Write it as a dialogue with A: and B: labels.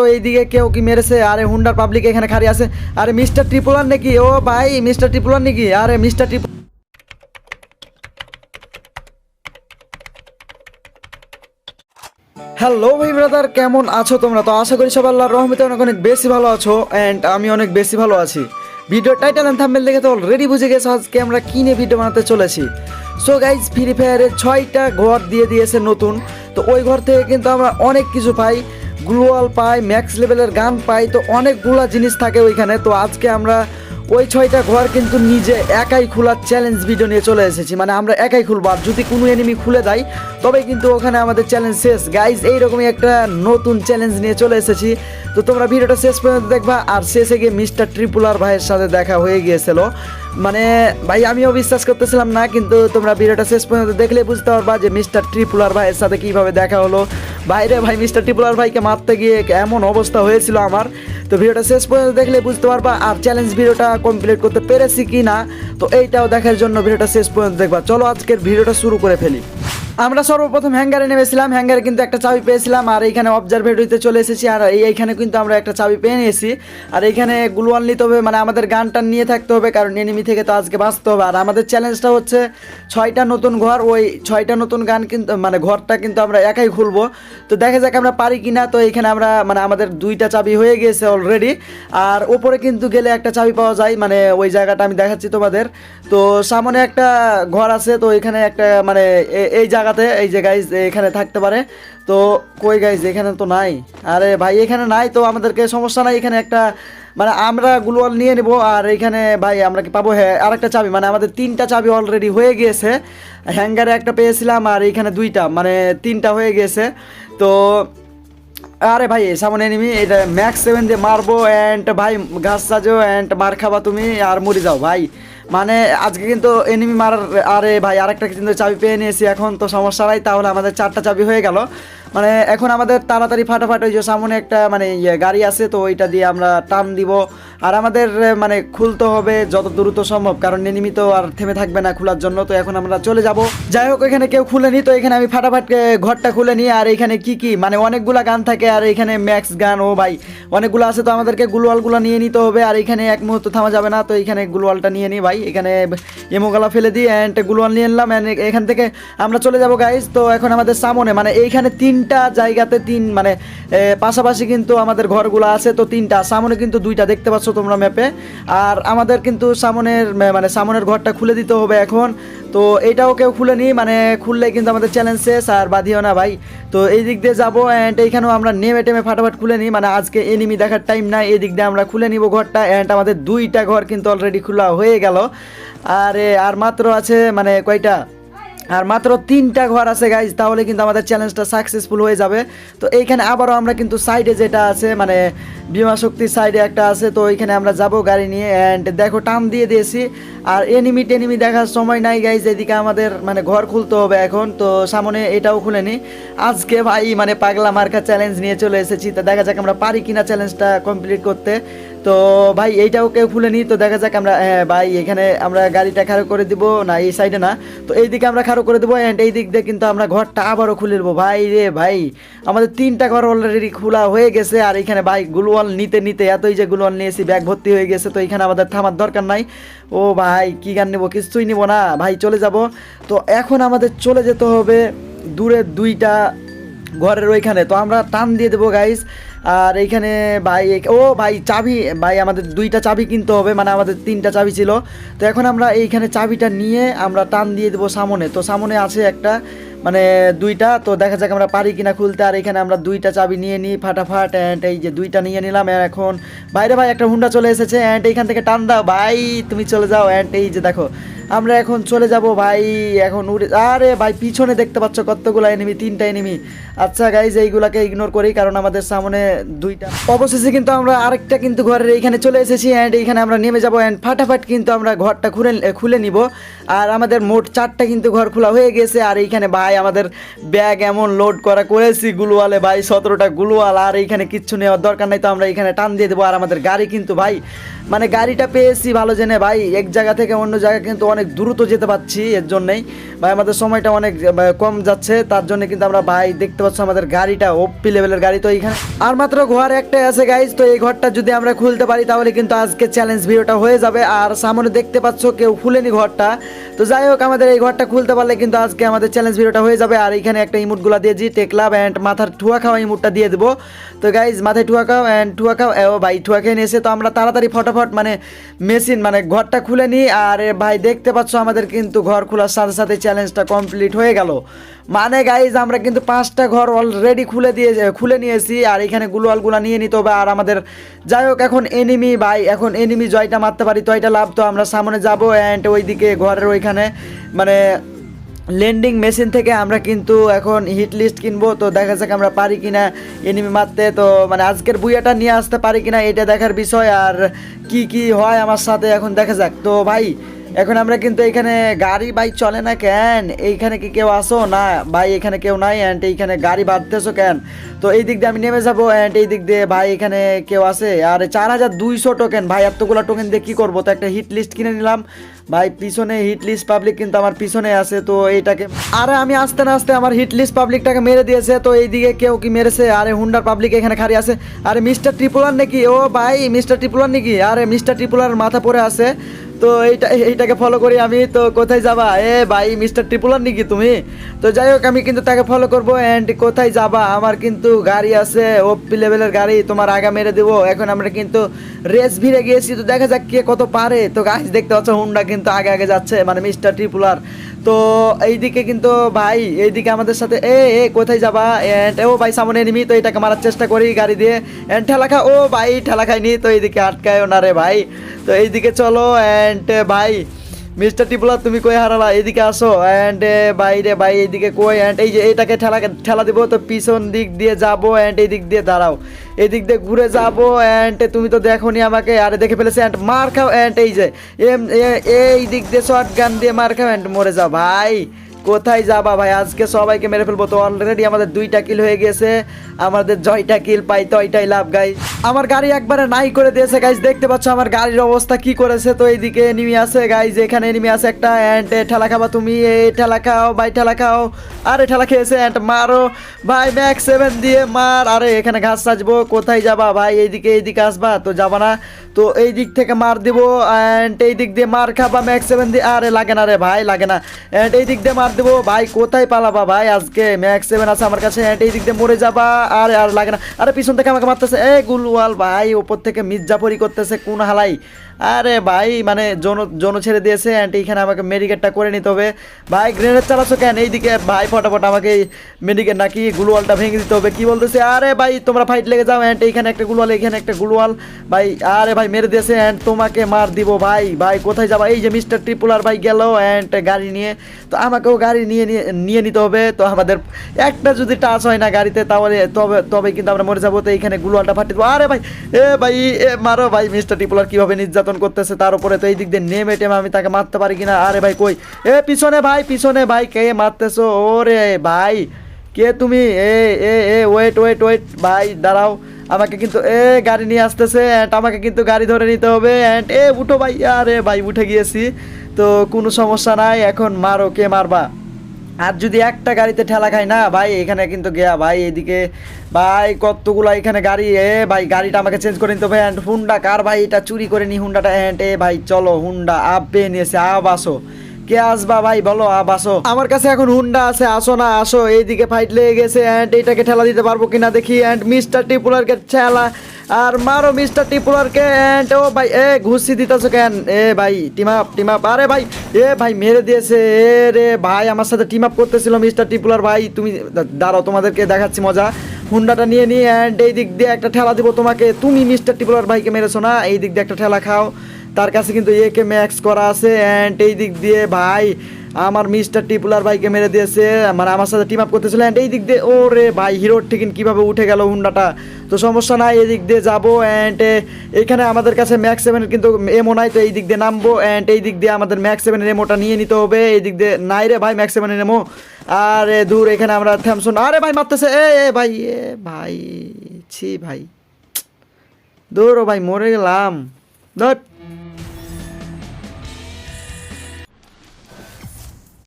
A: তো এইদিকে কেউ কি মেরেছে? আরে হুন্ডার পাবলিক এখানে খালি আছে। আরে মিস্টার ট্রিপুলার নাকি? ও ভাই মিস্টার ট্রিপুলার নাকি? আরে মিস্টার ট্রিপ হ্যালো ভাই ব্রাদার কেমন আছো তোমরা? তো আশা করি সবাই আল্লাহর রহমতে অনেক অনেক বেশি ভালো আছো অ্যান্ড আমি অনেক বেশি ভালো আছি। ভিডিও টাইটেল অ্যান্ড থাম্বনেল দেখে তো অলরেডি বুঝে গেছো আজকে আমরা কিনে ভিডিও বানাতে চলেছি। সো গাইজ ফ্রি ফায়ারের ছয়টা ঘর দিয়ে দিয়েছে নতুন। তো ওই ঘর থেকে কিন্তু আমরা অনেক কিছু পাই। গ্লোয়াল পাই ম্যাক্স লেভেলের গান পাই তো অনেকগুলা জিনিস থাকে ওইখানে। তো আজকে আমরা ওই ছয়টা ঘর কিন্তু নিজে একাই খোলার চ্যালেঞ্জ ভিডিও নিয়ে চলে এসেছি। মানে আমরা একাই খুলবো, আর যদি কোনো এনিমি খুলে দেয় তবে কিন্তু ওখানে আমাদের চ্যালেঞ্জ শেষ। গাইজ এইরকমই একটা নতুন চ্যালেঞ্জ নিয়ে চলে এসেছি। তো তোমরা ভিডিওটা শেষ পর্যন্ত দেখবা, আর শেষে গিয়ে মিস্টার ট্রিপুলার ভাইয়ের সাথে দেখা হয়ে গিয়েছিল। মানে ভাই, আমিও বিশ্বাস করতেছিলাম না, কিন্তু তোমরা ভিডিওটা শেষ পর্যন্ত দেখলে বুঝতে পারবা যে মিস্টার ট্রিপুলার ভাইয়ের সাথে কীভাবে দেখা হলো। বাইরে ভাই, মিস্টার টিপুলার ভাইকে মারতে গিয়ে এমন অবস্থা হয়েছিল আমার। তো ভিডিওটা শেষ পর্যন্ত দেখলে বুঝতে পারবা আর চ্যালেঞ্জ ভিডিওটা কমপ্লিট করতে পেরেছি কি না তো এইটাও দেখার জন্য ভিডিওটা শেষ পর্যন্ত দেখবা। চলো আজকের ভিডিওটা শুরু করে ফেলি। আমরা সর্বপ্রথম হ্যাঙ্গারে নেমেছিলাম হ্যাঙ্গারে কিন্তু একটা চাবি পেয়েছিলাম, আর এইখানে অবজারভেটরিতে চলে এসেছি, আর এইখানে কিন্তু আমরা একটা চাবি পেয়ে নিয়েছি। আর এইখানে গ্লুয়াল নিতে হবে মানে আমাদের গানটা নিয়ে থাকতে হবে, কারণ এনিমি থেকে তো আজকে বাঁচতে হবে। আর আমাদের চ্যালেঞ্জটা হচ্ছে ছয়টা নতুন ঘর, ওই ছয়টা নতুন গান কিন্তু মানে ঘরটা কিন্তু আমরা একাই খুলবো। তো দেখা যাক আমরা পারি কি না তো এইখানে আমরা মানে আমাদের দুইটা চাবি হয়ে গিয়েছে অলরেডি আর ওপরে কিন্তু গেলে একটা চাবি পাওয়া যায় মানে ওই জায়গাটা আমি দেখাচ্ছি তোমাদের। তো সামনে একটা ঘর আছে, তো এখানে একটা মানে এই জায়গাতে এই যে গাইজ এখানে থাকতে পারে। তো কই গাইজ এখানে তো নাই। আরে ভাই, এখানে নাই তো, আমাদেরকে সমস্যা নাই। এখানে একটা মানে আমরা গ্লোয়াল নিয়ে নেব, আর এখানে ভাই, আমরা কি পাবো? হ্যাঁ আরেকটা চাবি মানে আমাদের তিনটা চাবি অলরেডি হয়ে গিয়েছে। হ্যাঙ্গারে একটা পেয়েছিলাম, আর এখানে দুইটা মানে তিনটা হয়ে গিয়েছে। তো, আরে ভাই, সামনে এনিমি এটা ম্যাক্স সেভেন দিয়ে মারবো অ্যান্ড ভাই ঘাস সাজো অ্যান্ড মার খাবা তুমি, আর মরে যাও, ভাই। মানে আজকে কিন্তু এনিমি মারার, আরে ভাই আরেকটা কিন্তু চাবি পেয়ে নিয়েছি, এখন তো সমস্যা নাই, তাহলে আমাদের চারটা চাবি হয়ে গেল। মানে এখন আমাদের তাড়াতাড়ি ফাটাফাট ওই যে সামনে একটা মানে ইয়ে গাড়ি আছে, তো ওইটা দিয়ে আমরা টান দিব। আর আমাদের মানে খুলতে হবে যত দ্রুত সম্ভব, কারণ এনিমি তো আর থেমে থাকবে না খোলার জন্য, তো এখন আমরা চলে যাব। যাই হোক এখানে কেউ খুলে খুলেনি, তো এখানে আমি ফাটাফাট ঘরটা খুলে নিই, আর এখানে কি কি মানে অনেকগুলা গান থাকে, আর এখানে ম্যাক্স গান, ও ভাই, অনেকগুলো আছে, তো আমাদেরকে গুলোয়ালগুলো নিয়ে নিতে হবে, আর এখানে এক মুহূর্ত থামা যাবে না, তো এখানে গুলোয়ালটা নিয়ে নিই ভাই, এখানে এমোগালা ফেলে দিই অ্যান্ড গুলোয়াল নিয়ে নিলাম, and এখান থেকে আমরা চলে যাব গাইজ তো এখন আমাদের সামনে মানে এইখানে তিনটা জায়গাতে তিন মানে পাশাপাশি কিন্তু আমাদের ঘরগুলো আছে, তো তিনটা। সামনে কিন্তু দুইটা দেখতে পাচ্ছ তোমরা ম্যাপে। আর আমাদের কিন্তু সামনের মানে সামনের ঘরটা খুলে দিতে হবে এখন। তো এটাও কেউ খুলে নিই মানে খুললে কিন্তু আমাদের চ্যালেঞ্জ শেষ, আর বাঁধিও না ভাই। তো এই দিক দিয়ে যাব অ্যান্ড এইখানেও আমরা নেমে টেমে ফাটাফাট খুলে নিই মানে আজকে এনিমি দেখার টাইম নাই, এই দিক দিয়ে আমরা খুলে নিব ঘরটা অ্যান্ড আমাদের দুইটা ঘর কিন্তু অলরেডি খোলা হয়ে গেল। আরে, আর মাত্র আছে মানে কয়টা? আর মাত্র তিনটা ঘর আছে গাইজ তাহলে কিন্তু আমাদের চ্যালেঞ্জটা সাকসেসফুল হয়ে যাবে। তো এইখানে আবারও আমরা কিন্তু সাইডে যেটা আছে মানে বিমা শক্তির সাইডে একটা আছে, তো ওইখানে আমরা যাব গাড়ি নিয়ে। অ্যান্ড দেখো, টান দিয়ে দিয়েছি। আর এনিমি টেনিমি দেখার সময় নাই গাইজ এদিকে আমাদের মানে ঘর খুলতে হবে এখন। তো সামনে এটাও খুলে নি। আজকে ভাই মানে পাগলা মার্কা চ্যালেঞ্জ নিয়ে চলে এসেছি। তো দেখা যাক আমরা পারি কিনা চ্যালেঞ্জটা কমপ্লিট করতে। তো ভাই, এইটাও কেউ খুলে নিই তো দেখা যাক আমরা হ্যাঁ ভাই, এখানে আমরা গাড়িটা খাড়ো করে দিব। না, এই সাইডে না। তো এই দিকে আমরা খাড়ো করে দেবো অ্যান্ড এই দিক দিয়ে কিন্তু আমরা ঘরটা আবারও খুলে দেবো ভাই রে ভাই, আমাদের তিনটা ঘর অলরেডি খোলা হয়ে গেছে। আর এখানে ভাই গুলওয়াল নিতে নিতে এতই যে গুলওয়াল নিয়েছি ব্যাগ ভর্তি হয়ে গেছে। তো এখানে আমাদের থামার দরকার নাই। ও ভাই, কি গান নেব? কিছুই নেব না। ভাই, চলে যাব। তো এখন আমাদের চলে যেতে হবে দূরে দুইটা ঘরের ওইখানে। তো আমরা টান দিয়ে দেবো গাইস আর এইখানে ভাই ও ভাই, চাবি, ভাই, আমাদের দুইটা চাবি কিনতে হবে মানে আমাদের তিনটা চাবি ছিল। তো এখন আমরা এইখানে চাবিটা নিয়ে আমরা টান দিয়ে দেবো সামনে। তো সামনে আছে একটা মানে দুইটা, তো দেখা যাক আমরা পারি কিনা খুলতে। আর এখানে আমরা দুইটা চাবি নিয়ে নিই ফাটাফাট অ্যান্ড এই যে দুইটা নিয়ে নিলাম এখন বাইরে ভাই একটা হুন্ডা চলে এসেছে অ্যান্ড এইখান থেকে টান দাও। ভাই, তুমি চলে যাও অ্যান্ড এই যে দেখো, আমরা এখন চলে যাব ভাই, এখন উড়ে আরে ভাই, পিছনে দেখতে পাচ্ছ কতগুলো এনিমি তিনটা এনিমি আচ্ছা গাইজ এইগুলাকে ইগনোর করি, কারণ আমাদের সামনে দুইটা অবশেষে কিন্তু আমরা আরেকটা কিন্তু ঘরের এইখানে চলে এসেছি অ্যান্ড এইখানে আমরা নেমে যাব অ্যান্ড ফাটাফাট কিন্তু আমরা ঘরটা খুলে খুলে নিব। আর আমাদের মোট চারটা কিন্তু ঘর খোলা হয়ে গেছে, আর এইখানে ভাই আমাদের ব্যাগ এমন লোড করা করেছি, গুলওয়ালে ভাই, সতেরোটা গুলওয়াল, আর এইখানে কিচ্ছু নেওয়ার দরকার নাই তো আমরা এখানে টান দিয়ে দেবো। আর আমাদের গাড়ি কিন্তু ভাই মানে গাড়িটা পেয়েছি ভালো জেনে ভাই, এক জায়গা থেকে অন্য জায়গায় কিন্তু অনেক দ্রুত যেতে পারছি এর জন্যই। ভাই, আমাদের সময়টা অনেক কম যাচ্ছে, তার জন্য কিন্তু আমরা ভাই দেখতে পাচ্ছি আমাদের গাড়িটা ওপি লেভেলের গাড়ি তো এইখানে। আর মাত্র ঘর একটাই আছে গাইজ তো এই ঘরটা যদি আমরা খুলতে পারি তাহলে কিন্তু আজকে চ্যালেঞ্জ ভিডিওটা হয়ে যাবে। আর সামনে দেখতে পাচ্ছ কেউ খুলেনি ঘরটা। তো যাই হোক, আমাদের এই ঘরটা খুলতে পারলে কিন্তু আজকে আমাদের চ্যালেঞ্জ ভিডিওটা হয়ে যাবে। আর এখানে একটা ইমুটগুলো দিয়েছি টেকলাভ অ্যান্ড মাথার ঠুয়া খাওয়া ইমুটটা দিয়ে দেবো। তো গাইজ মাথায় ঠুয়া খাও অ্যান্ড ঠুয়া খাও ও ভাই ঠুয়া খেয়ে নিয়েছে। তো আমরা তাড়াতাড়ি ফটাফট মানে মেশিন মানে ঘরটা খুলে নিই। আর ভাই দেখতে পাচ্ছ আমাদের কিন্তু ঘর খোলার সাথে সাথে চ্যালেঞ্জটা কমপ্লিট হয়ে গেল। মানে গাইজ আমরা কিন্তু পাঁচটা ঘর অলরেডি খুলে দিয়ে, খুলে নিয়েছি। আর এখানে গুলোয়ালগুলা নিয়ে নিতে হবে। আর আমাদের যাই হোক, এখন এনিমি ভাই, এখন এনিমি জয়টা মারতে পারি, তো এটা লাভ। তো আমরা সামনে যাব অ্যান্ড ওইদিকে ঘরের ওইখানে মানে লেন্ডিং মেশিন থেকে আমরা কিন্তু এখন হিট লিস্ট কিনবো, তো দেখা যাক আমরা পারি কিনা। এনিমি মারতে, তো মানে আজকের বুইয়াটা নিয়ে আসতে পারি কিনা, এটা দেখার বিষয়। আর কি কি হয় আমার সাথে এখন দেখা যাক। তো ভাই, এখন আমরা কিন্তু এখানে গাড়ি বাইক চলে না কেন? এইখানে কি কেউ আসো? না, ভাই এখানে কেউ নাই অ্যান্ড এইখানে গাড়ি বাঁধতেছো কেন? তো এই দিক দিয়ে আমি নেমে যাব অ্যান্ড এই দিক দিয়ে ভাই এখানে কেউ আসে আর চার হাজার দুইশো টোকেন ভাই, এতগুলো টোকেন দিয়ে কী করব? তো একটা হিট লিস্ট কিনে নিলাম। ভাই, পিছনে হিট লিস্ট পাবলিক কিন্তু আমার পিছনে আছে, তো এইটাকে আরে, আমি আস্তে না আস্তে আমার হিট লিস্ট পাবলিকটাকে মেরে দিয়েছে, তো এইদিকে কেউ কি মেরেছে? আরে, হুন্ডার পাবলিক এখানে খারি আছে। আরে মিস্টার ট্রিপুলার নাকি? ও ভাই মিস্টার ট্রিপুলার নাকি? আরে মিস্টার ট্রিপুলার মাথা পরে আছে। তো এইটা এইটাকে ফলো করি আমি। তো কোথায় যাবা? এ ভাই মিস্টার ট্রিপুলার নাকি তুমি? তো যাই হোক, আমি কিন্তু তাকে ফলো করব অ্যান্ড কোথায় যাবা? আমার কিন্তু গাড়ি আছে ওপি লেভেলের গাড়ি, তোমার আগা মেরে দেবো। এখন আমরা কিন্তু রেস ভিড়ে গিয়েছি, তো দেখা যাক কে কত পারে। তো গাছ দেখতে পাচ্ছ হুন্ডা কিন্তু আগে আগে যাচ্ছে মানে মিস্টার ট্রিপুলার তো এইদিকে কিন্তু ভাই, এইদিকে আমাদের সাথে, এ এ, কোথায় যাবা? এন্ড ও ভাই, সামনে নিমি তো এটাকে মারার চেষ্টা করি গাড়ি দিয়ে। এন্ড ঠেলা খা ও ভাই ঠেলা খাইনি তো এইদিকে আটকায়ও না রে ভাই। তো এইদিকে চলো অ্যান্ড ভাই মিস্টার টিপুলা তুমি কই হারালা এদিকে আসো অ্যান্ড বাইরে ভাই এইদিকে কই অ্যান্ড এই যে এটাকে ঠেলা ঠেলা দিব তো পিছন দিক দিয়ে যাব অ্যান্ড এই দিক দিয়ে দাঁড়াও এই দিক দিয়ে ঘুরে যাব অ্যান্ড তুমি তো দেখো নি আমাকে আরে দেখে ফেলেছে অ্যান্ড মার খাও অ্যান্ড এই যে এই দিক দিয়ে শর্ট গান দিয়ে মার খাও অ্যান্ড মরে যাও ভাই কোথায় যাবা ভাই? আজকে সবাইকে মেরে ফেলব। তো অলরেডি আমাদের দুইটা কিল হয়ে গেছে। আমাদের জয়টা কিল পাই তো ওইটাই লাভ গাই আমার গাড়ি একবারে নাই করে দিয়েছে গাইজ দেখতে পাচ্ছ আমার গাড়ির অবস্থা কি করেছে। তো এইদিকে এনিমি আছে গাইজ এখানে এনিমি আছে একটা অ্যান্ড ঠেলা খাবা তুমি। এ ঠেলা খাও, ভাই, ঠেলা খাও। আরে ঠেলা খেয়েছে অ্যান্ড মারো। ভাই ম্যাক্স সেভেন দিয়ে মার। আরে, এখানে ঘাস সাজবো। কোথায় যাবা, ভাই? এইদিকে এইদিকে আসবা? তো যাবা না। তো এই দিক থেকে মার দিব অ্যান্ড এই দিক দিয়ে মার খাবা ম্যাক্স সেভেন দিয়ে। আরে, লাগে না রে, ভাই, লাগে না। অ্যান্ড এই দিক দিয়ে মার দেবো। ভাই, কোথায় পালাবা ভাই? আজকে ম্যাক্স সেভেন আছে আমার কাছে। অ্যান্ড এই দিক দিয়ে মরে যাবা। আর আর লাগে না। আরে, পিছন থেকে আমাকে মারতেছে। এ গুলওয়াল ভাই, ওপর থেকে মির্জাফরি করতেছে কোন হালাই। আরে ভাই মানে জন জন ছেড়ে দিয়েছে অ্যান্ড এইখানে আমাকে মেডিকেটটা করে নিতে হবে। ভাই গ্রেনেড চালাচ্ছ কেন? এইদিকে ভাই, ফটাফট আমাকে মেডিকেট নাকি গুলওয়ালটা ভেঙে দিতে হবে, কি বলতেছে? আরে ভাই, তোমরা ফাইট লেগে যাও অ্যান্ড এইখানে একটা গুলওয়াল, এখানে একটা গুলওয়াল। ভাই, আরে ভাই, মেরে দিয়েছে অ্যান্ড তোমাকে মার দিব, ভাই ভাই, কোথায় যাবা? এই যে মিস্টার ট্রিপুলার ভাই, গেল অ্যান্ড গাড়ি নিয়ে। তো আমাকেও গাড়ি নিয়ে নিয়ে নিতে হবে। তো আমাদের একটা যদি টাচ হয় না গাড়িতে, তাহলে তবে তবে কিন্তু আমরা মরে যাব। তো এইখানে গুলওয়ালটা ফাটিয়ে দেবো। আরে ভাই, এ ভাই, এ মারো ভাই মিস্টার ট্রিপুলার কীভাবে নির্যাতন করতেছে, তার উপরে তো এই দিক দিয়ে নেমে টেমে আমি তাকে মারতে পারি কিনা? আরে ভাই, কই? এ, পিছনে ভাই পিছনে ভাই, কে মারতেছো? ওরে ভাই, কে তুমি? এ এ এ ওয়েট ওয়েট ওয়েট ভাই, দাঁড়াও। আমাকে কিন্তু, এ, গাড়ি নিয়ে আসতেছে অ্যান্ড আমাকে কিন্তু গাড়ি ধরে নিতে হবে অ্যান্ড এ, উঠো ভাই। আরে ভাই, উঠে গিয়েছি। তো কোনো সমস্যা নাই, এখন মারো, কে মারবা? আর যদি একটা গাড়িতে ঠেলা খাই না ভাই, এখানে কিন্তু গেয়া ভাই, এদিকে, ভাই, কতগুলো এখানে গাড়ি, এ ভাই, গাড়িটা আমাকে চেঞ্জ করে নিতে হবে হুন্ডা কার ভাই, এটা চুরি করে নি হুন্ডাটা এ ভাই, চলো হুন্ডা আপ পেয়ে নিয়েছে আব আসো কে আসবা ভাই? বলো আব আসো। আমার কাছে এখন হুন্ডা আছে, আসো না, আসো। এইদিকে ফাইট লেগে গেছে অ্যান্ড এইটাকে ঠেলা দিতে পারব কিনা দেখি। অ্যান্ড মিস্টার টিপুলারকে ঠেলা, আর মারো মিস্টার টিপুলারকে অ্যান্ড ও ভাই, এ, ঘুষি দিতেছো কেন? এ ভাই টিম আপ টিম আপ আরে ভাই, এ ভাই, মেরে দিয়েছে। এ রে ভাই, আমার সাথে টিম আপ করতেছিল মিস্টার টিপুলার ভাই, তুমি দাঁড়াও, তোমাদেরকে দেখাচ্ছি মজা। হুন্ডাটা নিয়ে নিয়ে অ্যান্ড এই দিক দিয়ে একটা ঠেলা দিব তোমাকে। তুমি মিস্টার টিপুলার ভাইকে মেরেছো না? এই দিক দিয়ে একটা ঠেলা খাও। তার কাছে কিন্তু একে ম্যাক্স করা আছে অ্যান্ড এই দিক দিয়ে ভাই, আমার মিস্টার টিপুলার ভাইকে মেরে দিয়েছে মানে আমার সাথে টিম আপ করতেছিল অ্যান্ড এই দিক দিয়ে ও রে ভাই হিরোর ঠিকিন কীভাবে উঠে গেল হুন্ডাটা? তো সমস্যা নাই, এই দিক দিয়ে যাব অ্যান্ড এখানে আমাদের কাছে ম্যাক্স সেভেনের কিন্তু এমও নাই, তো এই দিক দিয়ে নামবো অ্যান্ড এই দিক দিয়ে আমাদের ম্যাক্স সেভেনের এমোটা নিয়ে নিতে হবে, এই দিক দিয়ে নাই রে ভাই ম্যাক্স সেভেনের এমো আর দূর এখানে আমরা থ্যামসন আরে ভাই মারতেছে, এ এ, ভাই এ, ভাই, ছি ভাই দৌড়ো ভাই, মরে গেলাম, ধর।